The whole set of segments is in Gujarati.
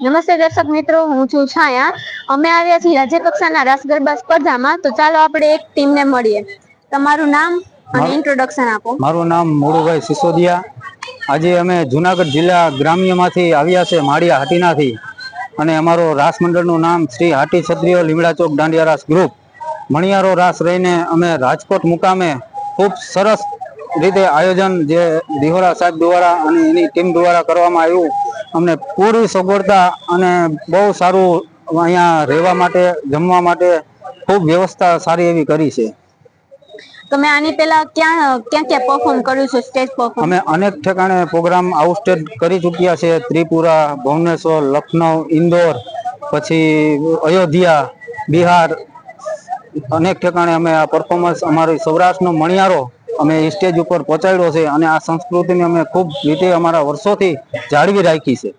નમસ્તે દર્શક મિત્રો હું છું છાયા. અમે આવ્યા છીએ રાજ્ય કક્ષાના રાસ ગરબા સ્પર્ધામાં. તો ચાલો આપણે એક ટીમને મળીએ. તમારું નામ અને ઇન્ટ્રોડક્શન આપો. મારું નામ મોડુભાઈ સિસોદિયા. આજે અમે જુનાગઢ જિલ્લા ગ્રામ્યમાંથી આવ્યા છે માળિયા હાટીનાથી. અને અમારો રાસ મંડળનું નામ શ્રી હાટી ક્ષત્રિય લીમડા ચોક દાંડિયા રાસ ગ્રુપ. મણિયારો રાસ રહીને અમે રાજકોટ મુકામે ખૂબ સરસ રીતે આયોજન જે દિહોરા સાહેબ દ્વારા અને એની ટીમ દ્વારા કરવામાં આવ્યું. અમને પૂરી સગવડતા અને બહુ સારું અહીંયા રહેવા માટે જમવા માટે ખૂબ વ્યવસ્થા સારી એવી કરી છે. તમે આની પહેલા ક્યાં ક્યાં ક્યાં પરફોર્મ કર્યું છે સ્ટેજ પરફોર્મ અમે અનેક ઠેકાણે પ્રોગ્રામ આઉટસ્ટેજ કરી ચૂક્યા છે. ત્રિપુરા ભુવનેશ્વર લખનઉ ઇન્દોર પછી અયોધ્યા બિહાર અનેક ઠેકાણે અમે આ પરફોર્મન્સ અમારી સૌરાષ્ટ્રનો મણિયારો અમે સ્ટેજ ઉપર પહોંચાડ્યો છે અને આ સંસ્કૃતિને અમે ખૂબ રીતે અમારા વર્ષોથી જાળવી રાખી છે.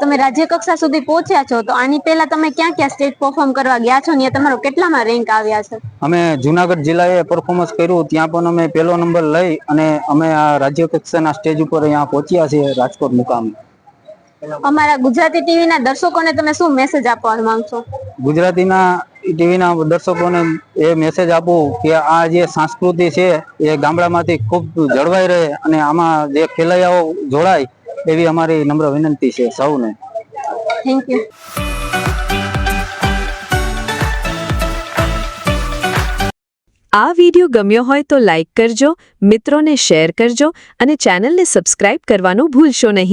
તમે રાજ્ય કક્ષા સુધી પહોંચ્યા છો તો આની પહેલા તમે ક્યાં ક્યાં સ્ટેજ પરફોર્મ કરવા ગયા છો ને તમારો કેટલામાં રેન્ક આવ્યા છે? અમે જુનાગઢ જિલ્લાએ પરફોર્મન્સ કર્યું ત્યાં પણ અમે પહેલો નંબર લઈ અને અમે આ રાજ્ય કક્ષાના સ્ટેજ ઉપર અહીંયા પહોંચ્યા છીએ રાજકોટ મુકામે. અમારા ગુજરાતી ટીવી ના દર્શકોને તમે શું મેસેજ આપવા માંગશો? ગુજરાતીના ટીવીના દર્શકોને એ મેસેજ આપું કે આ જે સંસ્કૃતિ છે એ ગામડામાંથી ખૂબ જળવાઈ રહે અને આમાં જે ખેલૈયાઓ જોડાય એવી અમારી નમ્ર વિનંતી છે સૌને. થેન્ક યુ આ વિડિયો ગમ્યો હોય તો લાઈક કરજો મિત્રોને શેર કરજો અને ચેનલને સબસ્ક્રાઇબ કરવાનું ભૂલશો નહીં.